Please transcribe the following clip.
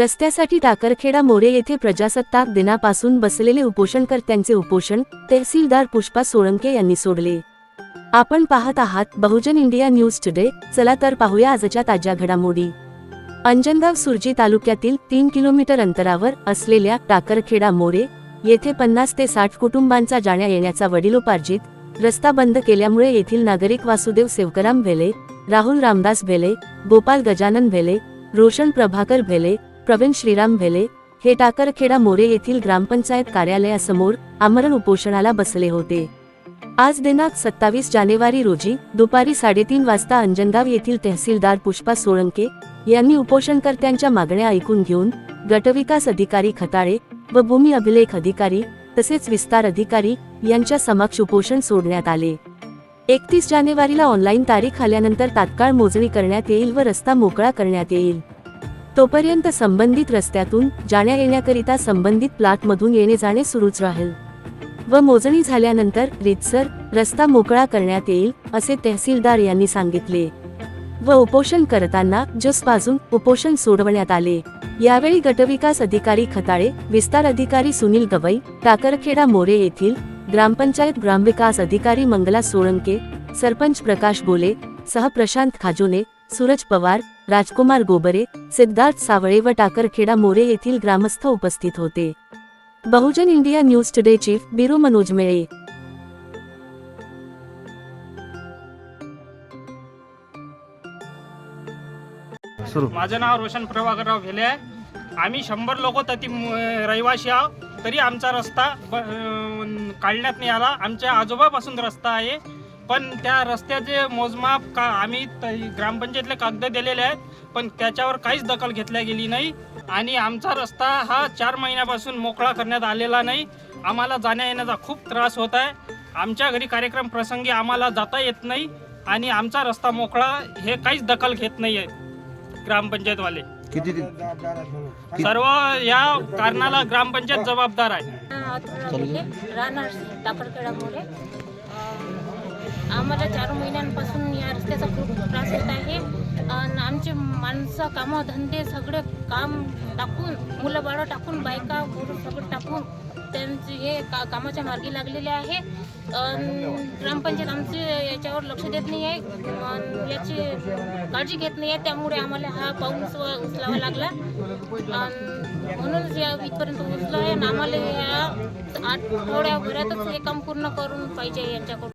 रस्त्यासाठी टाकरखेडा मोरे येथे प्रजासत्ताक दिनापासून बसलेले उपोषणकर्त्यांचे उपोषण तहसीलदार पुष्पा सोळंके यांनी सोडले. आपण पाहत आहात बहुजन इंडिया न्यूज टुडे चला तर पाहूया आजच्या ताज्या घडामोडी. अंजनगाव सुरजी तालुक्यातील तीन किलोमीटर अंतरावर असलेल्या टाकरखेडा मोरे येथे पन्नास ते साठ कुटुंबांचा जाण्या येण्याचा वडिलोपार्जित रस्ता बंद केल्यामुळे येथील नागरिक वासुदेव सेवकराम भेले राहुल रामदास भेले गोपाल गजानन भेले रोशन प्रभाकर भेले प्रवीण श्रीराम भेले हे टाकरखेडा मोरे येथील ग्रामपंचायत कार्यालयासमोर आमरण उपोषणाला बसले होते. आज दिनांक सत्तावीस जानेवारी रोजी दुपारी साडेतीन वाजता अंजनगाव येथील तहसीलदार पुष्पा सोळंके यांनी उपोषणकर्त्यांच्या मागण्या ऐकून घेऊन गटविकास अधिकारी खताळे व भूमी अभिलेख अधिकारी तसेच विस्तार अधिकारी यांच्या समक्ष उपोषण सोडण्यात आले. एकतीस जानेवारीला ऑनलाईन तारीख आल्यानंतर तात्काळ मोजणी करण्यात येईल व रस्ता मोकळा करण्यात येईल. तोपर्यंत संबंधित रस्त्यातून जाण्या येण्याकरिता संबंधित प्लॉटमधून येणे जाणे सुरूच राहील. व मोजणी झाल्यानंतर रितसर रस्ता मोकळा करण्यात येईल असे तहसीलदार यांनी सांगितले. व उपोषण करताना जसपासून उपोषण सोडवण्यात आले. यावेळी गटविकास अधिकारी खताळे विस्तार अधिकारी सुनील गवई टाकरखेडा मोरे येथील ग्रामपंचायत ग्रामविकास अधिकारी मंगला सोळंके सरपंच प्रकाश बोले सह प्रशांत खाजोने सूरज पवार राजकुमार गोबरे सिद्धार्थ सावळे व टाकरखेडा मोरे येथील ग्रामस्थ उपस्थित होते. Bahujan India news today chief Biru Manoj Mele. सुरू. माझं नाव रोशन प्रभाकरराव भेले आहे. आम्ही शंभर लोक तरी रहिवाशी आहोत. तरी आमचा रस्ता काढण्यात नाही आला. आमच्या आजोबापासून रस्ता आहे. पण त्या रस्त्याचे मोजमाप का आम्ही त- ग्रामपंचायतले कागद दिलेले आहेत पण त्याच्यावर काहीच दखल घेतल्या गेली नाही. आणि आमचा रस्ता हा चार महिन्यापासून मोकळा करण्यात आलेला नाही. आम्हाला जाण्या येण्याचा खूप त्रास होत आहे. आमच्या घरी कार्यक्रम प्रसंगी आम्हाला जाता येत नाही आणि आमचा रस्ता मोकळा हे काहीच दखल घेत नाही आहे ग्रामपंचायतवाले. किती सर्व या कारणाला ग्रामपंचायत जबाबदार आहे. राहणार आम्हाला चार महिन्यांपासून या रस्त्याचा खूप त्रास होत आहे. आणि आमचे माणसं कामं धंदे सगळे काम टाकून मुलं बाळं टाकून बायका गुरु सगळं टाकून त्यांचे हे का कामाच्या मार्गी लागलेले आहे. ग्रामपंचायत आमचे याच्यावर लक्ष देत नाही आहे. याची काळजी घेत नाही आहे. त्यामुळे आम्हाला हा पाऊस उचलावा लागला. म्हणूनच या इथपर्यंत उचला आहे. आणि आम्हाला या आठवड्याभरातच हे काम पूर्ण करून पाहिजे यांच्याकडून.